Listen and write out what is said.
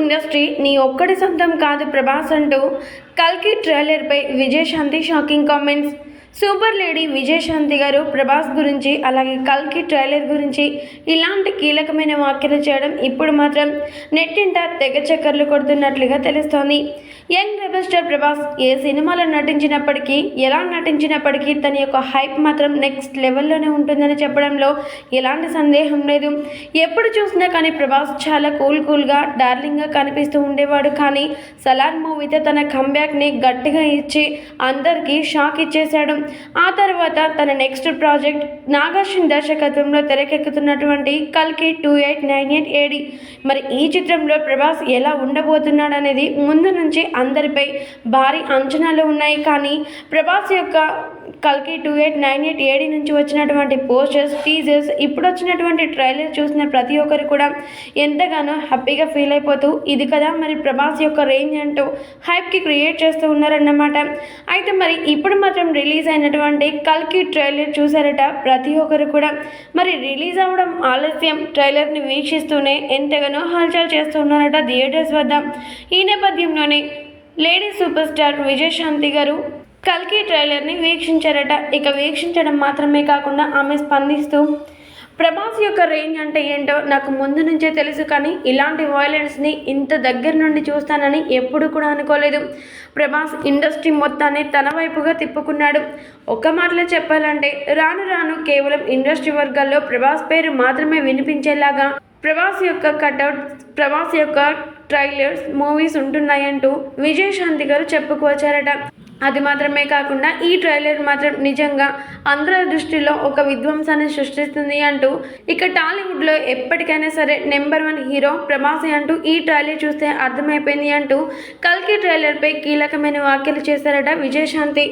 Industry నీ ఒక్కడి సొంతం కాదు ప్రభాస్ అంటూ కల్కి ట్రైలర్పై Vijayashanti shocking comments. Super lady Vijayashanti garu Prabhas గురించి అలాగే కల్కి ట్రైలర్ గురించి ఇలాంటి కీలకమైన వ్యాఖ్యలు చేయడం ఇప్పుడు మాత్రం నెట్టింట తెగ చక్కర్లు కొడుతున్నట్లుగా తెలుస్తోంది. యంగ్ రెబల్ స్టార్ ప్రభాస్ ఏ సినిమాలో నటించినప్పటికీ ఎలా నటించినప్పటికీ తన యొక్క హైప్ మాత్రం నెక్స్ట్ లెవెల్లోనే ఉంటుందని చెప్పడంలో ఎలాంటి సందేహం లేదు. ఎప్పుడు చూసినా కానీ ప్రభాస్ చాలా కూల్ కూల్గా డార్లింగ్గా కనిపిస్తూ ఉండేవాడు. కానీ సలార్ మూవీతో తన కంబ్యాక్ని గట్టిగా ఇచ్చి అందరికీ షాక్ ఇచ్చేశాడు. ఆ తర్వాత తన నెక్స్ట్ ప్రాజెక్ట్ నాగార్జున దర్శకత్వంలో తెరకెక్కుతున్నటువంటి కల్కి two eight nine eight AD. మరి ఈ చిత్రంలో ప్రభాస్ ఎలా ఉండబోతున్నాడు అనేది ముందు నుంచి అందరిపై భారీ అంచనాలు ఉన్నాయి. కానీ ప్రభాస్ యొక్క కల్కి two eight nine eight AD నుంచి వచ్చినటువంటి పోస్టర్స్ టీజర్స్ ఇప్పుడు వచ్చినటువంటి ట్రైలర్ చూసిన ప్రతి ఒక్కరు కూడా ఎంతగానో హ్యాపీగా ఫీల్ అయిపోతూ ఇది కదా మరి ప్రభాస్ యొక్క రేంజ్ అంటూ హైప్కి క్రియేట్ చేస్తూ ఉన్నారన్నమాట. అయితే మరి ఇప్పుడు మాత్రం రిలీజ్ అయినటువంటి కల్కి ట్రైలర్ చూసారట ప్రతి ఒక్కరు కూడా. మరి రిలీజ్ అవ్వడం ఆలస్యం ట్రైలర్ని వీక్షిస్తూనే ఎంతగానో హల్చల్ చేస్తున్నారట థియేటర్స్ వద్ద. ఈ నేపథ్యంలోనే లేడీ సూపర్ స్టార్ విజయశాంతి గారు కల్కి ట్రైలర్ని వీక్షించారట. ఇక వీక్షించడం మాత్రమే కాకుండా ఆమె స్పందిస్తూ ప్రభాస్ యొక్క రేంజ్ అంటే ఏంటో నాకు ముందు నుంచే తెలుసు కానీ ఇలాంటి వైలెన్స్ని ఇంత దగ్గర నుండి చూస్తానని ఎప్పుడు కూడా అనుకోలేదు. ప్రభాస్ ఇండస్ట్రీ మొత్తాన్ని తన వైపుగా తిప్పుకున్నాడు. ఒక్క మాటలో చెప్పాలంటే రాను రాను కేవలం ఇండస్ట్రీ వర్గాల్లో ప్రభాస్ పేరు మాత్రమే వినిపించేలాగా ప్రభాస్ యొక్క కట్అవుట్ ప్రభాస్ యొక్క ట్రైలర్స్ మూవీస్ ఉంటున్నాయంటూ విజయశాంతి గారు చెప్పుకొచ్చారట అది మాత్రమే కాకుండా ఈ ట్రైలర్ మాత్రం నిజంగా అందరి దృష్టిలో ఒక విధ్వంసాన్ని సృష్టిస్తుంది అంటూ ఇక టాలీవుడ్లో ఎప్పటికైనా సరే నెంబర్ వన్ హీరో ప్రభాసే అంటూ ఈ ట్రైలర్ చూస్తే అర్థమైపోయింది అంటూ కల్కి ట్రైలర్పై కీలకమైన వ్యాఖ్యలు చేశారట విజయశాంతి.